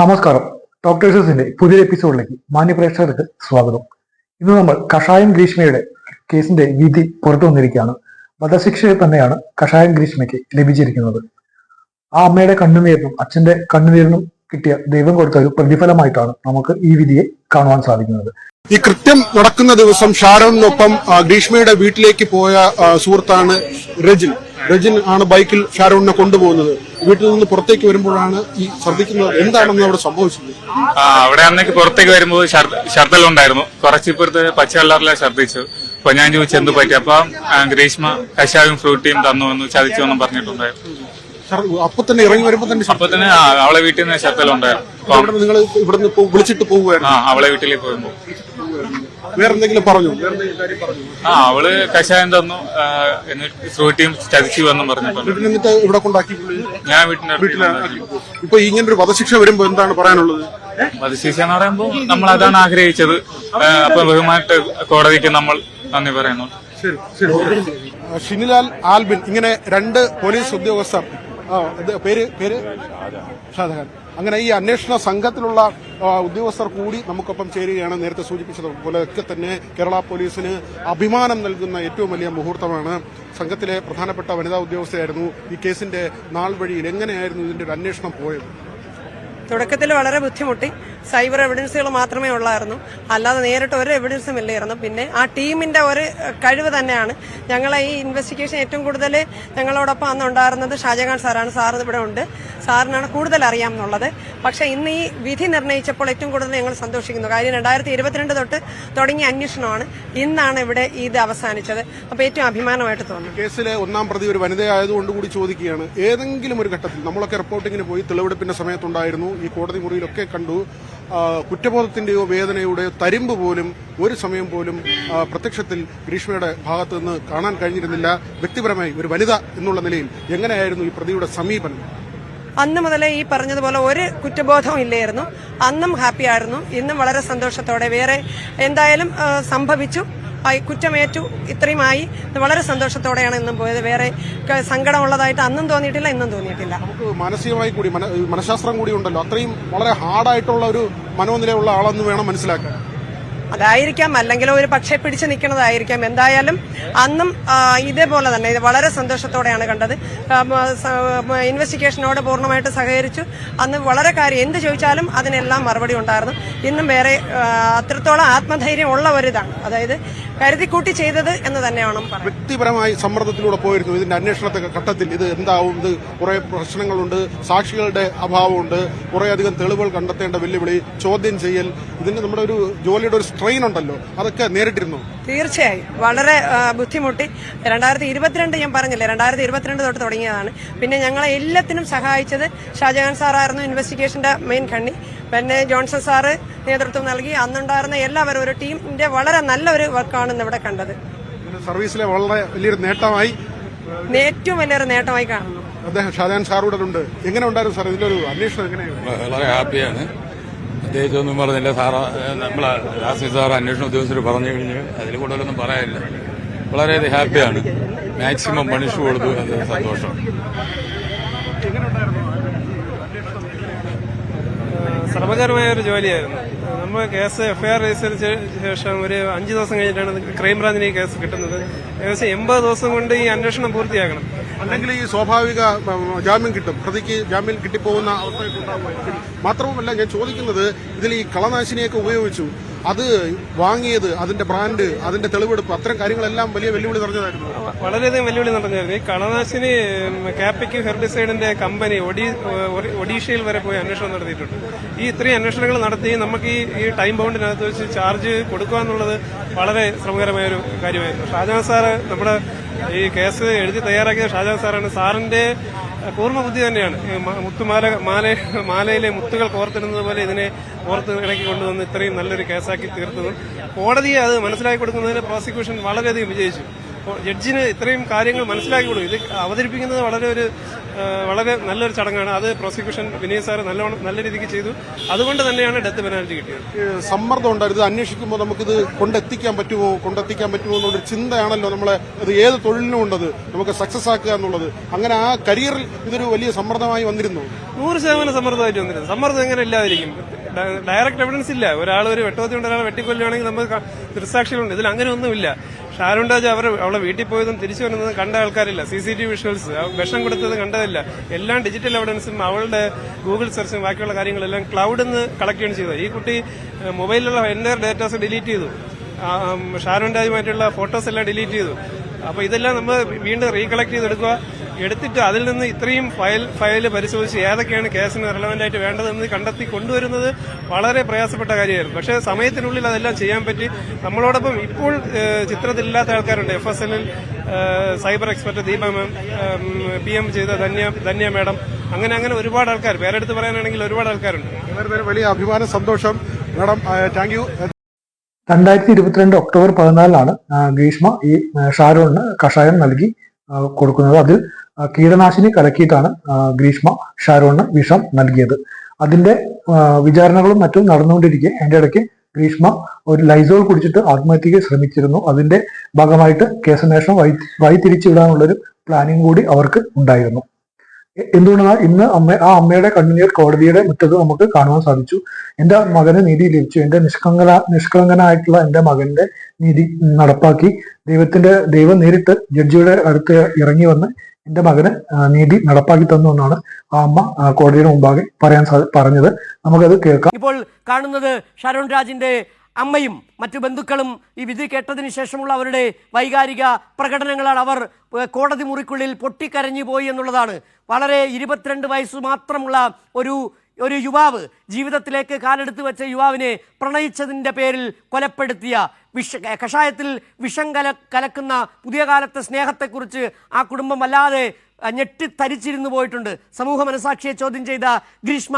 നമസ്കാരം. ഡോക്ടേഴ്സിന്റെ പുതിയ എപ്പിസോഡിലേക്ക് മാന്യപ്രേക്ഷകർക്ക് സ്വാഗതം. ഇന്ന് നമ്മൾ കഷായം ഗ്രീഷ്മയുടെ കേസിന്റെ വിധി പുറത്തു വന്നിരിക്കുകയാണ്. വധശിക്ഷ തന്നെയാണ് കഷായം ഗ്രീഷ്മയ്ക്ക് ലഭിച്ചിരിക്കുന്നത്. ആ അമ്മയുടെ കണ്ണുനീരിനും അച്ഛന്റെ കണ്ണുനീരിനും കിട്ടിയ ദൈവം കൊടുത്ത ഒരു പ്രതിഫലമായിട്ടാണ് നമുക്ക് ഈ വിധിയെ കാണുവാൻ സാധിക്കുന്നത്. ഈ കൃത്യം നടക്കുന്ന ദിവസം ഷാരോണിനൊപ്പം ഗ്രീഷ്മയുടെ വീട്ടിലേക്ക് പോയ സുഹൃത്താണ് രജിൻ. രജിൻ ആണ് ബൈക്കിൽ ഷാരോണിനെ കൊണ്ടുപോകുന്നത്. വീട്ടിൽ നിന്ന് പുറത്തേക്ക് വരുമ്പോഴാണ് ഈ ശ്രദ്ധിക്കുന്നത് എന്താണെന്ന് അവിടെ സംഭവിച്ചത് ആ അവിടെ അന്നേക്ക് പുറത്തേക്ക് വരുമ്പോൾ ഛർദ്ദലുണ്ടായിരുന്നു കുറച്ച് പച്ച കളറിലാണ് ഛർദ്ദിച്ചു അപ്പൊ ഞാൻ ചോദിച്ചു എന്ത് പറ്റി? അപ്പൊ ഗ്രീഷ്മ കശാവും ഫ്രൂട്ടിയും തന്നു എന്ന് ചതിച്ചു എന്നും പറഞ്ഞിട്ടുണ്ടായിരുന്നു അപ്പൊ തന്നെ ഇറങ്ങി വരുമ്പോ തന്നെ അപ്പൊ തന്നെ അവളെ വീട്ടിൽ നിന്ന് ഛർദ്ദലുണ്ടായിരുന്നു ഉണ്ടായിരുന്നു. നിങ്ങൾ ഇവിടുന്ന് വിളിച്ചിട്ട് പോകുമായിരുന്നു അവളെ വീട്ടിലേക്ക് പോകുമ്പോ വേറെ എന്തെങ്കിലും പറഞ്ഞു? ആ അവൾ കഷായം തന്നു. ഫ്രൂട്ടിയും ചതിച്ചു വന്നു പറഞ്ഞു ഇവിടെ കൊണ്ടാക്കി ഞാൻ വീട്ടിന്റെ വീട്ടിലാക്കി ഇപ്പൊ ഇങ്ങനെ ഒരു വധശിക്ഷ വരുമ്പോ എന്താണ് പറയാനുള്ളത്? വധശിക്ഷ എന്ന് പറയുമ്പോൾ നമ്മൾ അതാണ് ആഗ്രഹിച്ചത്. അപ്പൊ ബഹുമാനത്തെ കോടതിക്ക് നമ്മൾ നന്ദി പറയുന്നു. ഷിനിലാൽ ആൽബിൻ ഇങ്ങനെ രണ്ട് പോലീസ് ഉദ്യോഗസ്ഥർ പേര് പേര്? ഷാജഹാൻ. അങ്ങനെ ഈ അന്വേഷണ സംഘത്തിലുള്ള ഉദ്യോഗസ്ഥർ കൂടി നമുക്കൊപ്പം ചേരുകയാണ്. നേരത്തെ സൂചിപ്പിച്ചതുപോലെ ഒക്കെ തന്നെ കേരള പോലീസിന് അഭിമാനം നൽകുന്ന ഏറ്റവും വലിയ മുഹൂർത്തമാണ്. സംഘത്തിലെ പ്രധാനപ്പെട്ട വനിതാ ഉദ്യോഗസ്ഥയായിരുന്നു. ഈ കേസിന്റെ നാൾ വഴിയിൽ എങ്ങനെയായിരുന്നു ഇതിന്റെ ഒരു അന്വേഷണം പോയത്? തുടക്കത്തിൽ വളരെ ബുദ്ധിമുട്ടി. സൈബർ എവിഡൻസുകൾ മാത്രമേ ഉള്ളായിരുന്നു. അല്ലാതെ നേരിട്ട് ഒരു എവിഡൻസും ഇല്ലായിരുന്നു. പിന്നെ ആ ടീമിന്റെ ഒരു കഴിവ് തന്നെയാണ് ഞങ്ങളെ ഈ ഇൻവെസ്റ്റിഗേഷൻ ഏറ്റവും കൂടുതൽ ഞങ്ങളോടൊപ്പം അന്ന് ഉണ്ടായിരുന്നത് ഷാജഹാൻ സാറാണ്. സാർ ഇവിടെ ഉണ്ട്. സാറിനാണ് കൂടുതൽ അറിയാമെന്നുള്ളത്. പക്ഷേ ഇന്ന് ഈ വിധി നിർണയിച്ചപ്പോൾ ഏറ്റവും കൂടുതൽ ഞങ്ങൾ സന്തോഷിക്കുന്നു. കാര്യം രണ്ടായിരത്തി ഇരുപത്തിരണ്ട് തൊട്ട് തുടങ്ങിയ അന്വേഷണമാണ് ഇന്നാണ് ഇവിടെ ഇത് അവസാനിച്ചത്. അപ്പോൾ ഏറ്റവും അഭിമാനമായിട്ട് തോന്നുന്നു. കേസിലെ ഒന്നാം പ്രതി ഒരു വനിതയായതുകൊണ്ട് കൂടി ചോദിക്കുകയാണ്. ഏതെങ്കിലും ഒരു ഘട്ടത്തിൽ നമ്മളൊക്കെ റിപ്പോർട്ടിങ്ങിന് പോയി തെളിവെടുപ്പിന്റെ സമയത്തുണ്ടായിരുന്നു. ഈ കോടതി മുറിയിലൊക്കെ കണ്ടു. കുറ്റബോധത്തിന്റെയോ വേദനയുടെയോ തരിമ്പ് പോലും ഒരു സമയം പോലും പ്രത്യക്ഷത്തിൽ ഗ്രീഷ്മയുടെ ഭാഗത്തു നിന്ന് കാണാൻ കഴിഞ്ഞിരുന്നില്ല. വ്യക്തിപരമായി ഒരു വനിത എന്നുള്ള നിലയിൽ എങ്ങനെയായിരുന്നു ഈ പ്രതിയുടെ സമീപനം? അന്ന് മുതലേ ഈ പറഞ്ഞതുപോലെ ഒരു കുറ്റബോധവും ഇല്ലായിരുന്നു. അന്നും ഹാപ്പിയായിരുന്നു ഇന്നും വളരെ സന്തോഷത്തോടെ വേറെ എന്തായാലും സംഭവിച്ചു. കുറ്റമേറ്റു. ഇത്രയുമായി വളരെ സന്തോഷത്തോടെയാണ് ഇന്നും പോയത്. വേറെ സങ്കടമുള്ളതായിട്ട് അന്നും തോന്നിയിട്ടില്ല ഇന്നും തോന്നിയിട്ടില്ല. നമുക്ക് മാനസികമായി കൂടി മന- മനഃശാസ്ത്രം കൂടി ഉണ്ടല്ലോ. അത്രയും വളരെ ഹാർഡായിട്ടുള്ള ഒരു മനോനിലയുള്ള ആളെന്ന് വേണം മനസ്സിലാക്കാൻ. അതായിരിക്കാം അല്ലെങ്കിൽ ഒരു പക്ഷേ പിടിച്ചു നിൽക്കുന്നതായിരിക്കാം. എന്തായാലും അന്നും ഇതേപോലെ തന്നെ ഇത് വളരെ സന്തോഷത്തോടെയാണ് കണ്ടത്. ഇൻവെസ്റ്റിഗേഷനോട് പൂർണമായിട്ട് സഹകരിച്ചു. അന്ന് വളരെ കാര്യം എന്ത് ചോദിച്ചാലും അതിനെല്ലാം മറുപടി ഉണ്ടായിരുന്നു. ഇന്നും വേറെ അത്രത്തോളം ആത്മധൈര്യം ഉള്ള ഒരിതാണ്. അതായത് കരുതിക്കൂട്ടി ചെയ്തത് എന്ന് തന്നെയാണ് വ്യക്തിപരമായി സമ്മർദ്ദത്തിലൂടെ പോയിരുന്നു. ഇതിന്റെ അന്വേഷണത്തെ ഘട്ടത്തിൽ ഇത് എന്താവും? ഇത് കുറെ പ്രശ്നങ്ങളുണ്ട് സാക്ഷികളുടെ അഭാവമുണ്ട് കുറെ അധികം തെളിവുകൾ കണ്ടെത്തേണ്ട വെല്ലുവിളി ചോദ്യം ചെയ്യൽ. ഇതിന് നമ്മുടെ ഒരു ജോലിയുടെ ഒരു സ്ട്രെയിൻ ഉണ്ടല്ലോ. അതൊക്കെ നേരിട്ടിരുന്നു? തീർച്ചയായും. വളരെ ബുദ്ധിമുട്ടി. രണ്ടായിരത്തി ഇരുപത്തിരണ്ട് ഞാൻ പറഞ്ഞില്ലേ രണ്ടായിരത്തി ഇരുപത്തിരണ്ട് തൊട്ട് തുടങ്ങിയതാണ്. പിന്നെ ഞങ്ങളെ എല്ലാത്തിനും സഹായിച്ചത് ഷാജഹാൻ സാറായിരുന്നു ഇൻവെസ്റ്റിഗേഷന്റെ മെയിൻ കണ്ണി. പിന്നെ ജോൺസൺ സാറ് നേതൃത്വം നൽകി. അന്നുണ്ടായിരുന്ന എല്ലാവരും ഒരു ടീമിന്റെ വളരെ നല്ലൊരു വർക്കാണ് ഇന്ന് ഇവിടെ കണ്ടത്. ഇതിന് സർവീസിലെ വളരെ വലിയൊരു നേട്ടമായി. ഏറ്റവും വലിയൊരു നേട്ടമായി കാണുന്നു അദ്ദേഹം ഷാജാൻ സാറൂടെ ഉണ്ട്. എങ്ങനെ ഉണ്ടായിരുന്നു സാർ? ഇതിലൊരു ഒരു അന്വേഷണം വളരെ ഹാപ്പിയാണ്. പ്രത്യേകിച്ച് ഒന്നും പറഞ്ഞില്ല. സാറ് നമ്മളെ രാസി സാർ അന്വേഷണ ഉദ്യോഗസ്ഥർ പറഞ്ഞു കഴിഞ്ഞ്. അതിൽ കൂടുതലൊന്നും പറയാനില്ല. വളരെയധികം ഹാപ്പിയാണ്. മാക്സിമം പണിഷ് കൊടുത്തു അത് സന്തോഷം. ശ്രമകരമായ ഒരു ജോലിയായിരുന്നു. നമ്മൾ കേസ് എഫ്ഐആർ രജിസ്റ്റർ ശേഷം ഒരു അഞ്ച് ദിവസം കഴിഞ്ഞിട്ടാണ് ക്രൈംബ്രാഞ്ചിന് ഈ കേസ് കിട്ടുന്നത്. ഏകദേശം എൺപത് ദിവസം കൊണ്ട് ഈ അന്വേഷണം പൂർത്തിയാക്കണം അല്ലെങ്കിൽ ഈ സ്വാഭാവിക ജാമ്യം കിട്ടും. പ്രതിക്ക് ജാമ്യം കിട്ടിപ്പോകുന്ന അവസ്ഥ മാത്രവുമല്ല ഞാൻ ചോദിക്കുന്നത് ഇതിൽ ഈ കളനാശിനിയൊക്കെ ഉപയോഗിച്ചു. അത് വാങ്ങിയത് അതിന്റെ ബ്രാൻഡ് അതിന്റെ തെളിവെടുപ്പ് അത്തരം കാര്യങ്ങളെല്ലാം വലിയ വെല്ലുവിളി നിറഞ്ഞതായിരുന്നു. വളരെയധികം വെല്ലുവിളി നിറഞ്ഞായിരുന്നു ഈ കണനാശിനി കാപ്പിക്ക് ഹെർബിസൈഡിന്റെ കമ്പനി ഒഡീ ഒഡീഷയിൽ വരെ പോയി അന്വേഷണം നടത്തിയിട്ടുണ്ട്. ഈ ഇത്രയും അന്വേഷണങ്ങൾ നടത്തി നമുക്ക് ഈ ഈ ടൈം ബൗണ്ടിനകത്ത് വെച്ച് ചാർജ് കൊടുക്കുക എന്നുള്ളത് വളരെ ശ്രമകരമായ ഒരു കാര്യമായിരുന്നു. ഷാജഹാൻ സാറ് നമ്മുടെ ഈ കേസ് എഴുതി തയ്യാറാക്കിയ ഷാജഹാൻ സാറാണ്. സാറിന്റെ പൂർണ ബുദ്ധി തന്നെയാണ്. മുത്തുമാല മാല മാലയിലെ മുത്തുകൾ കോർത്തിടുന്നത് പോലെ ഇതിനെ ഓർത്ത് ഇണക്കി കൊണ്ടുവന്ന് ഇത്രയും നല്ലൊരു കേസാക്കി തീർത്തതും കോടതിയെ അത് മനസ്സിലാക്കി കൊടുക്കുന്നതിന് പ്രോസിക്യൂഷൻ വളരെയധികം വിജയിച്ചു. ജഡ്ജിന് ഇത്രയും കാര്യങ്ങൾ മനസ്സിലാക്കി കൊടുക്കും ഇത് അവതരിപ്പിക്കുന്നത് വളരെ ഒരു വളരെ നല്ലൊരു ചടങ്ങാണ്. അത് പ്രോസിക്യൂഷൻ വിനയ് സാർ നല്ലോണം നല്ല രീതിക്ക് ചെയ്തു. അതുകൊണ്ട് തന്നെയാണ് ഡെത്ത് പെനാൽറ്റി കിട്ടിയത്. സമ്മർദ്ദം ഉണ്ടായിരുന്നു. ഇത് അന്വേഷിക്കുമ്പോൾ നമുക്കിത് കൊണ്ടെത്തിക്കാൻ പറ്റുമോ കൊണ്ടെത്തിക്കാൻ പറ്റുമോ എന്നുള്ളൊരു ചിന്തയാണല്ലോ നമ്മളെ അത് ഏത് തൊഴിലിനും ഉണ്ടത് നമുക്ക് സക്സസ് ആക്കുക എന്നുള്ളത്. അങ്ങനെ ആ കരിയറിൽ ഇതൊരു വലിയ സമ്മർദ്ദമായി വന്നിരുന്നു. നൂറ് ശതമാനം സമ്മർദ്ദമായിട്ട് വന്നിരുന്നു. സമ്മർദ്ദം എങ്ങനെ ഇല്ലാതിരിക്കും? ഡയറക്ട് ഡയറക്റ്റ് എവിഡൻസ് ഇല്ല. ഒരാൾ ഒരു വെട്ടവത്തി കൊണ്ട് ഒരാളെ വെട്ടിക്കൊല്ലുകയാണെങ്കിൽ നമുക്ക് ദൃസാക്ഷികളുണ്ട് ഇതിൽ അങ്ങനെ ഒന്നുമില്ല. ഷാരൂൺ രാജ് അവർ അവളെ വീട്ടിൽ പോയതും തിരിച്ചു വരുന്നതും കണ്ട ആൾക്കാരില്ല. സി സി ടി വിഷ്വൽസ് വിഷം കൊടുത്തത് കണ്ടതില്ല. എല്ലാം ഡിജിറ്റൽ എവിഡൻസും അവളുടെ ഗൂഗിൾ സെർച്ചും ബാക്കിയുള്ള കാര്യങ്ങളെല്ലാം ക്ലൗഡിൽ നിന്ന് കളക്ട് ചെയ്തത്. ഈ കുട്ടി മൊബൈലിലുള്ള എന്റെ ഡേറ്റാസ് ഡിലീറ്റ് ചെയ്തു. ഷാരുണ്ടാജുമായിട്ടുള്ള ഫോട്ടോസ് എല്ലാം ഡിലീറ്റ് ചെയ്തു. അപ്പോൾ ഇതെല്ലാം നമ്മൾ വീണ്ടും റീകളക്ട് ചെയ്തെടുക്കുക. എടുത്തിട്ട് അതിൽ നിന്ന് ഇത്രയും ഫയൽ ഫയൽ പരിശോധിച്ച് ഏതൊക്കെയാണ് കേസിന് റെലവെന്റ് ആയിട്ട് വേണ്ടതെന്ന് കണ്ടെത്തി കൊണ്ടുവരുന്നത് വളരെ പ്രയാസപ്പെട്ട കാര്യമായിരുന്നു. പക്ഷേ സമയത്തിനുള്ളിൽ അതെല്ലാം ചെയ്യാൻ പറ്റി. നമ്മളോടൊപ്പം ഇപ്പോൾ ചിത്രത്തിൽ ചിത്രത്തിലില്ലാത്ത ആൾക്കാരുണ്ട്. എഫ് എസ് എല്ലിൽ cyber expert Deepa ma'am P M ചെയ്ത ധന്യ ധന്യ മാഡം. അങ്ങനെ അങ്ങനെ ഒരുപാട് ആൾക്കാർ. വേറെ പേരെടുത്ത് പറയാനാണെങ്കിൽ ഒരുപാട് ആൾക്കാരുണ്ട്. വലിയ അഭിമാന സന്തോഷം. Madam thank you. രണ്ടായിരത്തി ഇരുപത്തിരണ്ട് ഒക്ടോബർ പതിനാലിനാണ് ഗ്രീഷ്മ ഈ ഷാരൂണിന് കഷായം നൽകി. കൊടുക്കുന്നത്. അതിൽ കീടനാശിനി കലക്കിയിട്ടാണ് ഗ്രീഷ്മ ഷാരോണിന് വിഷം നൽകിയത്. അതിന്റെ വിചാരണകളും മറ്റും നടന്നുകൊണ്ടിരിക്കെ അതിന്റെ ഇടയ്ക്ക് ഗ്രീഷ്മ ഒരു ലൈസോൾ കുടിച്ചിട്ട് ആത്മഹത്യക്ക് ശ്രമിച്ചിരുന്നു. അതിന്റെ ഭാഗമായിട്ട് കേസന്വേഷണം വഴി വഴിതിരിച്ചുവിടാനുള്ളൊരു പ്ലാനിങ് കൂടി അവർക്ക് ഉണ്ടായിരുന്നു. എന്തുകൊണ്ടെന്നാൽ ഇന്ന് അമ്മ ആ അമ്മയുടെ കണ്ണുനീർ കോടതിയുടെ മുറ്റത്ത് നമുക്ക് കാണുവാൻ സാധിച്ചു? എന്റെ മകന് നീതി ലഭിച്ചു. എന്റെ നിഷ്കളങ്കന നിഷ്കളങ്കനായിട്ടുള്ള എന്റെ മകന്റെ നീതി നടപ്പാക്കി. ദൈവത്തിന്റെ ദൈവം നേരിട്ട് ജഡ്ജിയുടെ അടുത്ത് ഇറങ്ങി വന്ന് എന്റെ മകന് നീതി നടപ്പാക്കി തന്നു എന്നാണ് ആ അമ്മ കോടതിയുടെ മുമ്പാകെ പറയാൻ പറഞ്ഞത്. നമുക്കത് കേൾക്കാം. ഇപ്പോൾ കാണുന്നത് ഷരോൺ രാജിന്റെ അമ്മയും മറ്റു ബന്ധുക്കളും ഈ വിധി കേട്ടതിന് ശേഷമുള്ള അവരുടെ വൈകാരിക പ്രകടനങ്ങളാണ് അവർ കോടതി മുറിക്കുള്ളിൽ പൊട്ടിക്കരഞ്ഞു പോയി എന്നുള്ളതാണ്. വളരെ ഇരുപത്തിരണ്ട് വയസ്സ് മാത്രമുള്ള ഒരു ഒരു യുവാവ് ജീവിതത്തിലേക്ക് കാലെടുത്ത് വെച്ച യുവാവിനെ പ്രണയിച്ചതിന്റെ പേരിൽ കൊലപ്പെടുത്തിയ വിഷ കഷായത്തിൽ വിഷം കല കലക്കുന്ന പുതിയ കാലത്തെ സ്നേഹത്തെക്കുറിച്ച് ആ കുടുംബം വല്ലാതെ ഞെട്ടിത്തരിച്ചിരുന്നു പോയിട്ടുണ്ട്. സമൂഹ മനസാക്ഷിയെ ചോദ്യം ചെയ്ത ഗ്രീഷ്മ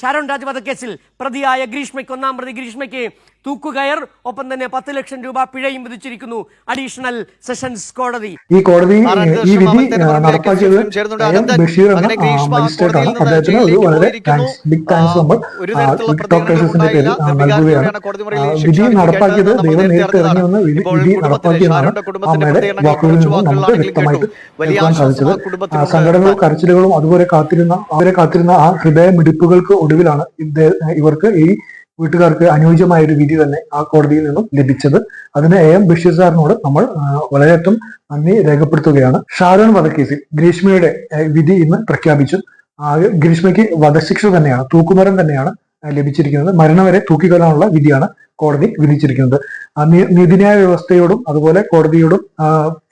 ശാരോൺ ഷാരോൺ രാജ് വധക്കേസിൽ പ്രതിയായ ഗ്രീഷ്മയ്ക്ക് ഒന്നാം പ്രതി ഗ്രീഷ്മയ്ക്ക് തൂക്കുകയർ ഒപ്പം തന്നെ പത്ത് ലക്ഷം രൂപ പിഴയും വിധിച്ചിരിക്കുന്നു. അഡീഷണൽ സെഷൻസ് കോടതി. ഈ കോടതി ഈ വിധി നടപ്പാക്കിയത് ഫിലിം ചേർന്നുണ്ട്. എം അനന്തൻ ബഷീർ എന്ന മജിസ്ട്രേറ്റ് ആണ്. അദ്ദേഹത്തിന് ഒരു വളരെ ബിഗ് താങ്ക്സ് നമ്മൾ പേരിൽ. നൽകുകയാണ്. വിധി നടപ്പാക്കിയത് ദൈവം നേരിട്ട് ഇറങ്ങി വന്ന് വിധി നടപ്പാക്കിയെന്നാണ് അമ്മയുടെ വാക്കുകളിൽ നിന്നും നമുക്ക് വ്യക്തമായിട്ട് കേൾക്കാൻ സാധിച്ചത് സങ്കടങ്ങളും കരച്ചിലുകളും അതുപോലെ കാത്തിരുന്ന അവരെ കാത്തിരുന്ന ആ ഹൃദയമിടിപ്പുകൾക്ക് ഒടുവിലാണ് ഇവർക്ക് ഈ വീട്ടുകാർക്ക് അനുയോജ്യമായ ഒരു വിധി തന്നെ ആ കോടതിയിൽ നിന്നും ലഭിച്ചത്. അതിന് എ എം ബഷീർ സാറിനോട് നമ്മൾ വളരെയധികം നന്ദി രേഖപ്പെടുത്തുകയാണ്. ഷാരോൺ വധക്കേസിൽ ഗ്രീഷ്മയുടെ വിധി ഇന്ന് പ്രഖ്യാപിച്ചു. ഗ്രീഷ്മയ്ക്ക് വധശിക്ഷ തന്നെയാണ് തൂക്കുമരം തന്നെയാണ് ലഭിച്ചിരിക്കുന്നത്. മരണം വരെ തൂക്കിക്കൊല്ലാനുള്ള വിധിയാണ് കോടതി വിധിച്ചിരിക്കുന്നത്. നീതിന്യായ വ്യവസ്ഥയോടും അതുപോലെ കോടതിയോടും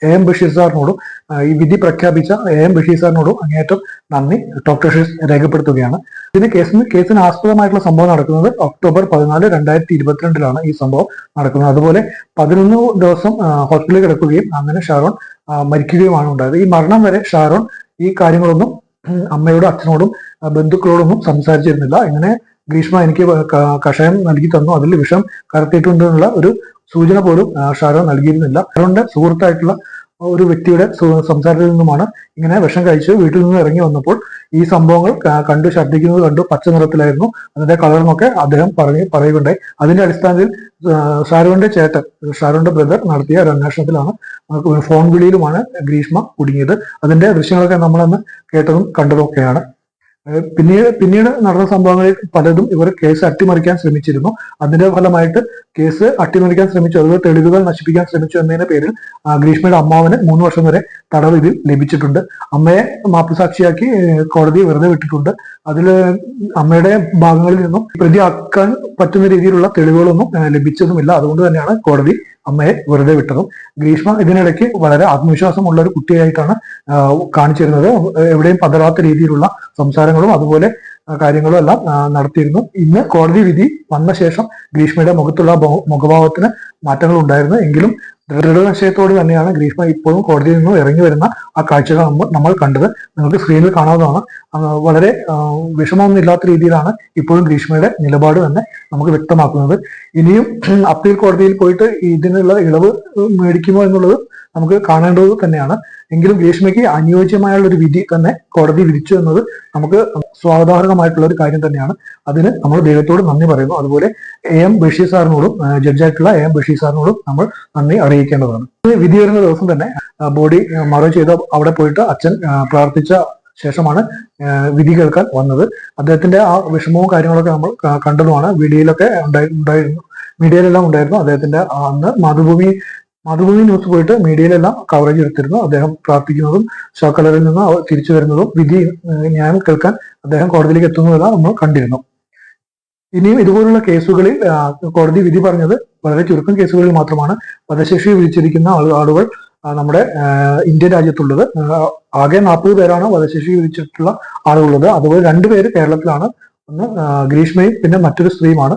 എ എം ബഷീർ സാറിനോടും ഈ വിധി പ്രഖ്യാപിച്ച എ എം ബഷീർ സാറിനോടും അങ്ങേയറ്റം നന്ദി ഡോക്ടർ ഷീസ് രേഖപ്പെടുത്തുകയാണ്. ഇതിന് കേസിന് കേസിന് ആസ്പദമായിട്ടുള്ള സംഭവം നടക്കുന്നത് ഒക്ടോബർ പതിനാല് രണ്ടായിരത്തി ഇരുപത്തിരണ്ടിലാണ് ഈ സംഭവം നടക്കുന്നത്. അതുപോലെ പതിനൊന്ന് ദിവസം ഹോസ്പിറ്റലിൽ കിടക്കുകയും അങ്ങനെ ഷാരോൺ മരിക്കുകയുമാണ് ഉണ്ടായത്. ഈ മരണം വരെ ഷാരോൺ ഈ കാര്യങ്ങളൊന്നും അമ്മയോടും അച്ഛനോടും ബന്ധുക്കളോടൊന്നും സംസാരിച്ചിരുന്നില്ല. ഇങ്ങനെ ഗ്രീഷ്മ എനിക്ക് കഷായം നൽകി തന്നു. അതിൽ വിഷം കറുത്തിയിട്ടുണ്ട് എന്നുള്ള ഒരു സൂചന പോലും ഷാരോൺ നൽകിയിരുന്നില്ല. ഷാരോണിന്റെ സുഹൃത്തായിട്ടുള്ള ഒരു വ്യക്തിയുടെ സംസാരത്തിൽ നിന്നുമാണ് ഇങ്ങനെ വിഷം കഴിച്ച് വീട്ടിൽ നിന്ന് ഇറങ്ങി വന്നപ്പോൾ ഈ സംഭവങ്ങൾ കണ്ടു ഛർദ്ദിക്കുന്നത് കണ്ടു പച്ച നിറത്തിലായിരുന്നു. അതിന്റെ കളറിനൊക്കെ അദ്ദേഹം പറഞ്ഞ് പറയുകയുണ്ടായി. അതിന്റെ അടിസ്ഥാനത്തിൽ ഷാരോന്റെ ചേട്ടൻ ഷാരോന്റെ ബ്രദർ നടത്തിയ ഒരു അന്വേഷണത്തിലാണ് ഫോൺ വിളിയിലുമാണ് ഗ്രീഷ്മ കുടുങ്ങിയത്. അതിന്റെ ദൃശ്യങ്ങളൊക്കെ നമ്മളന്ന് കേട്ടതും കണ്ടതും ഒക്കെയാണ് പിന്നീട് പിന്നീട് നടന്ന സംഭവങ്ങളിൽ പലതും ഇവർ കേസ് അട്ടിമറിക്കാൻ ശ്രമിച്ചിരുന്നു. അതിന്റെ ഫലമായിട്ട് കേസ് അട്ടിമറിക്കാൻ ശ്രമിച്ചു. അതുപോലെ തെളിവുകൾ നശിപ്പിക്കാൻ ശ്രമിച്ചു എന്നതിന്റെ പേരിൽ ഗ്രീഷ്മയുടെ അമ്മാവന് മൂന്ന് വർഷം വരെ തടവ് ഇതിൽ ലഭിച്ചിട്ടുണ്ട്. അമ്മയെ മാപ്പുസാക്ഷിയാക്കി കോടതി വെറുതെ വിട്ടിട്ടുണ്ട്. അതിൽ അമ്മയുടെ ഭാഗങ്ങളിൽ നിന്നും പ്രതിയാക്കാൻ പറ്റുന്ന രീതിയിലുള്ള തെളിവുകളൊന്നും ലഭിച്ചതുമില്ല. അതുകൊണ്ട് തന്നെയാണ് കോടതി അമ്മയെ വെറുതെ വിട്ടതും. ഗ്രീഷ്മ ഇതിനിടയ്ക്ക് വളരെ ആത്മവിശ്വാസമുള്ള ഒരു കുട്ടിയായിട്ടാണ് കാണിച്ചിരുന്നത്. എവിടെയും പതരാത്ത രീതിയിലുള്ള സംസാരങ്ങളും അതുപോലെ കാര്യങ്ങളും എല്ലാം നടത്തിയിരുന്നു. ഇന്ന് കോടതി വിധി വന്ന ശേഷം ഗ്രീഷ്മയുടെ മുഖത്തുള്ള മുഖ- മുഖഭാവത്തിന് മാറ്റങ്ങൾ ഉണ്ടായിരുന്നു എങ്കിലും ദൃഢനിശ്ചയത്തോട് തന്നെയാണ് ഗ്രീഷ്മ ഇപ്പോഴും കോടതിയിൽ നിന്നും ഇറങ്ങി വരുന്ന ആ കാഴ്ചകൾ നമ്മൾ കണ്ടത്. നിങ്ങൾക്ക് സ്ക്രീനിൽ കാണാവുന്നതാണ്. വളരെ ആ, വിഷമമൊന്നും ഇല്ലാത്ത രീതിയിലാണ് ഇപ്പോഴും ഗ്രീഷ്മയുടെ നിലപാട് തന്നെ നമുക്ക് വ്യക്തമാക്കുന്നത്. ഇനിയും അപ്പീൽ കോടതിയിൽ പോയിട്ട് ഇതിനുള്ള ഇളവ് മേടിക്കുമോ എന്നുള്ളത് നമുക്ക് കാണേണ്ടത് തന്നെയാണ്. എങ്കിലും ഗ്രീഷ്മയ്ക്ക് അനുയോജ്യമായുള്ള ഒരു വിധി തന്നെ കോടതി വിധിച്ചു എന്നത് നമുക്ക് സ്വാഗതാർഹമായിട്ടുള്ള ഒരു കാര്യം തന്നെയാണ്. അതിന് നമ്മൾ ദൈവത്തോട് നന്ദി പറയുന്നു. അതുപോലെ എ എം ബഷീർ സാറിനോടും ജഡ്ജായിട്ടുള്ള എ എം ബഷീർ സാറിനോടും നമ്മൾ നന്ദി അറിയിക്കേണ്ടതാണ്. വിധി വരുന്ന ദിവസം തന്നെ ബോഡി മറവ് ചെയ്ത അവിടെ പോയിട്ട് അച്ഛൻ പ്രാർത്ഥിച്ച ശേഷമാണ് വിധി കേൾക്കാൻ വന്നത്. അദ്ദേഹത്തിന്റെ ആ വിഷമവും കാര്യങ്ങളൊക്കെ നമ്മൾ കണ്ടതുമാണ്. വീഡിയോയിലൊക്കെ ഉണ്ടായി- ഉണ്ടായിരുന്നു. മീഡിയയിലെല്ലാം ഉണ്ടായിരുന്നു. അദ്ദേഹത്തിന്റെ അന്ന് മാതൃഭൂമി മാതൃഭൂമി ന്യൂസ് പോയിട്ട് മീഡിയയിലെല്ലാം കവറേജ് എടുത്തിരുന്നു. അദ്ദേഹം പ്രാർത്ഥിക്കുന്നതും ശോക്കലറിൽ നിന്ന് തിരിച്ചു വരുന്നതും വിധി ന്യായം കേൾക്കാൻ അദ്ദേഹം കോടതിയിലേക്ക് എത്തുന്നതെല്ലാം നമ്മൾ കണ്ടിരുന്നു. ഇനിയും ഇതുപോലുള്ള കേസുകളിൽ കോടതി വിധി പറഞ്ഞത് വളരെ ചുരുക്കം കേസുകളിൽ മാത്രമാണ്. വധശിക്ഷ വിധിച്ചിരിക്കുന്ന ആളു- ആളുകൾ നമ്മുടെ ഇന്ത്യ രാജ്യത്തുള്ളത്. ആകെ നാൽപ്പത് പേരാണ് വധശിക്ഷ വിധിച്ചിട്ടുള്ള ആളുകളുള്ളത്. അതുപോലെ രണ്ടുപേര് കേരളത്തിലാണ്. ഒന്ന് ഗ്രീഷ്മയും പിന്നെ മറ്റൊരു സ്ത്രീയുമാണ്.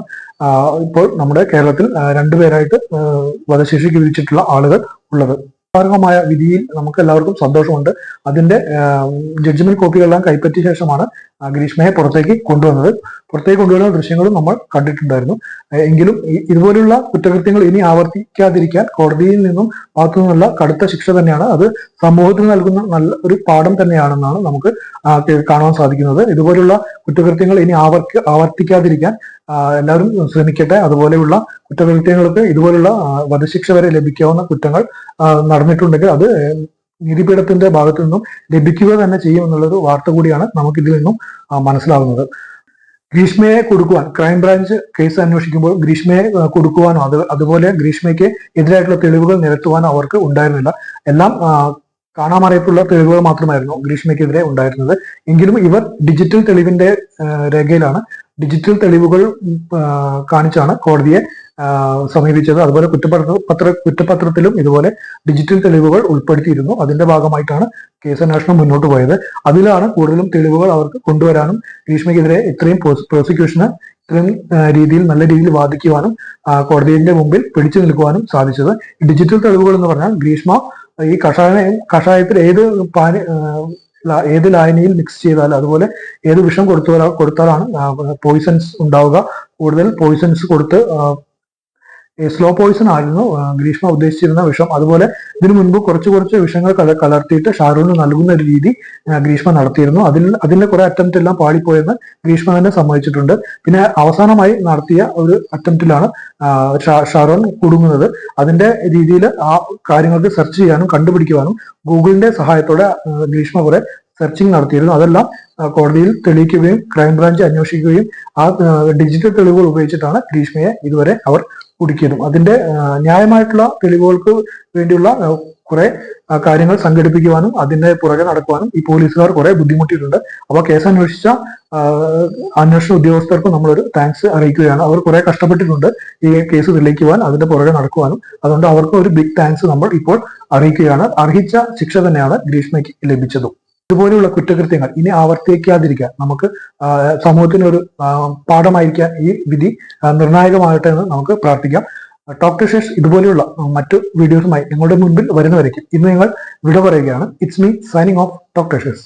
ഇപ്പോൾ നമ്മുടെ കേരളത്തിൽ രണ്ടുപേരായിട്ട് വധശേഷിക്ക് വിധിച്ചിട്ടുള്ള ആളുകൾ ഉള്ളത്. മായ വിധിയിൽ നമുക്ക് എല്ലാവർക്കും സന്തോഷമുണ്ട്. അതിന്റെ ജഡ്ജ്മെന്റ് കോപ്പികളെല്ലാം കൈപ്പറ്റിയ ശേഷമാണ് ഗ്രീഷ്മയെ പുറത്തേക്ക് കൊണ്ടുവന്നത്. പുറത്തേക്ക് കൊണ്ടുവരുന്ന ദൃശ്യങ്ങളും നമ്മൾ കണ്ടിട്ടുണ്ടായിരുന്നു. എങ്കിലും ഇതുപോലുള്ള കുറ്റകൃത്യങ്ങൾ ഇനി ആവർത്തിക്കാതിരിക്കാൻ കോടതിയിൽ നിന്നും ഭാഗത്തു നിന്നുള്ള കടുത്ത ശിക്ഷ തന്നെയാണ്. അത് സമൂഹത്തിന് നൽകുന്ന നല്ല ഒരു പാഠം തന്നെയാണെന്നാണ് നമുക്ക് കാണാൻ സാധിക്കുന്നത്. ഇതുപോലുള്ള കുറ്റകൃത്യങ്ങൾ ഇനി ആവർത്തി ആവർത്തിക്കാതിരിക്കാൻ എല്ലാവരും ശ്രമിക്കട്ടെ. അതുപോലെയുള്ള കുറ്റകൃത്യങ്ങൾക്ക് ഇതുപോലുള്ള വധശിക്ഷ വരെ ലഭിക്കാവുന്ന കുറ്റങ്ങൾ നടന്നിട്ടുണ്ടെങ്കിൽ അത് നീതിപീഠത്തിന്റെ ഭാഗത്തു നിന്നും ലഭിക്കുക തന്നെ ചെയ്യും എന്നുള്ളൊരു വാർത്ത കൂടിയാണ് നമുക്ക് ഇതിൽ നിന്നും മനസ്സിലാവുന്നത്. ഗ്രീഷ്മയെ കൊടുക്കുവാൻ ക്രൈംബ്രാഞ്ച് കേസ് അന്വേഷിക്കുമ്പോൾ ഗ്രീഷ്മയെ കൊടുക്കുവാനോ അത് അതുപോലെ ഗ്രീഷ്മയ്ക്ക് എതിരായിട്ടുള്ള തെളിവുകൾ നിരത്തുവാനോ അവർക്ക് ഉണ്ടായിരുന്നില്ല. എല്ലാം കാണാമറിയപ്പുള്ള തെളിവുകൾ മാത്രമായിരുന്നു ഗ്രീഷ്മയ്ക്കെതിരെ ഉണ്ടായിരുന്നത്. എങ്കിലും ഇവർ ഡിജിറ്റൽ തെളിവിന്റെ രേഖയിലാണ് ഡിജിറ്റൽ തെളിവുകൾ കാണിച്ചാണ് കോടതിയെ സമീപിച്ചത്. അതുപോലെ കുറ്റപത്ര പത്ര കുറ്റപത്രത്തിലും ഇതുപോലെ ഡിജിറ്റൽ തെളിവുകൾ ഉൾപ്പെടുത്തിയിരുന്നു. അതിന്റെ ഭാഗമായിട്ടാണ് കേസ് അന്വേഷണം മുന്നോട്ട് പോയത്. അതിലാണ് കൂടുതലും തെളിവുകൾ അവർക്ക് കൊണ്ടുവരാനും ഗ്രീഷ്മയ്ക്കെതിരെ ഇത്രയും പ്രോസിക്യൂഷന് ഇത്രയും രീതിയിൽ നല്ല രീതിയിൽ വാദിക്കുവാനും കോടതിയുടെ മുമ്പിൽ പിടിച്ചു നിൽക്കുവാനും സാധിച്ചത്. ഡിജിറ്റൽ തെളിവുകൾ എന്ന് പറഞ്ഞാൽ ഗ്രീഷ്മ ഈ കഷായ കഷായത്തിൽ ഏത് പാനി ഏത് ലായനിയിൽ മിക്സ് ചെയ്താൽ അതുപോലെ ഏത് വിഷം കൊടുത്തു കൊടുത്താലാണ് പോയിസൺസ് ഉണ്ടാവുക. കൂടുതൽ പോയിസൺസ് കൊടുത്ത് സ്ലോ പോയിസൺ ആയിരുന്നു. ഗ്രീഷ്മ ഉദ്ദേശിച്ചിരുന്ന വിഷം. അതുപോലെ ഇതിനു മുൻപ് കുറച്ച് കുറച്ച് വിഷങ്ങൾ കല കലർത്തിയിട്ട് ഷാരൂഖിന് നൽകുന്ന ഒരു രീതി ഗ്രീഷ്മ നടത്തിയിരുന്നു. അതിൽ അതിന്റെ കുറെ അറ്റംപ്റ്റ് എല്ലാം പാളിപ്പോയെന്ന് ഗ്രീഷ്മ തന്നെ സമ്മതിച്ചിട്ടുണ്ട്. പിന്നെ അവസാനമായി നടത്തിയ ഒരു അറ്റംപ്റ്റിലാണ് ഷാരോൺ കുടുങ്ങുന്നത്. അതിന്റെ രീതിയിൽ ആ കാര്യങ്ങൾക്ക് സെർച്ച് ചെയ്യാനും കണ്ടുപിടിക്കുവാനും ഗൂഗിളിന്റെ സഹായത്തോടെ ഗ്രീഷ്മ കുറെ സെർച്ചിങ് നടത്തിയിരുന്നു. അതെല്ലാം കോടതിയിൽ തെളിയിക്കുകയും ക്രൈംബ്രാഞ്ച് അന്വേഷിക്കുകയും ആ, ഡിജിറ്റൽ തെളിവുകൾ ഉപയോഗിച്ചിട്ടാണ് ഗ്രീഷ്മയെ ഇതുവരെ അവർ കുടുക്കിയതും അതിന്റെ ന്യായമായിട്ടുള്ള തെളിവുകൾക്ക് വേണ്ടിയുള്ള കുറെ കാര്യങ്ങൾ സംഘടിപ്പിക്കുവാനും അതിന്റെ പുറകെ നടക്കുവാനും ഈ പോലീസുകാർ കുറെ ബുദ്ധിമുട്ടിയിട്ടുണ്ട്. അപ്പൊ കേസ് അന്വേഷിച്ച അന്വേഷണ ഉദ്യോഗസ്ഥർക്ക് നമ്മളൊരു താങ്ക്സ് അറിയിക്കുകയാണ്. അവർ കുറെ കഷ്ടപ്പെട്ടിട്ടുണ്ട് ഈ കേസ് തെളിയിക്കുവാൻ അതിന്റെ പുറകെ നടക്കുവാനും. അതുകൊണ്ട് അവർക്ക് ഒരു ബിഗ് താങ്ക്സ് നമ്മൾ ഇപ്പോൾ അറിയിക്കുകയാണ്. അർഹിച്ച ശിക്ഷ തന്നെയാണ് ഗ്രീഷ്മയ്ക്ക് ലഭിച്ചതും. ഇതുപോലെയുള്ള കുറ്റകൃത്യങ്ങൾ ഇനി ആവർത്തിക്കാതിരിക്കാൻ നമുക്ക് സമൂഹത്തിന് ഒരു പാഠമായിരിക്കാൻ ഈ വിധി നിർണായകമാകട്ടെ എന്ന് നമുക്ക് പ്രാർത്ഥിക്കാം. ഡോക്ടർ ശേഷ് ഇതുപോലെയുള്ള മറ്റു വീഡിയോസുമായി നിങ്ങളുടെ മുൻപിൽ വരുന്നവരേക്കും ഇന്ന് നിങ്ങൾ വിട പറയുകയാണ്. It's me signing off doctor Shesh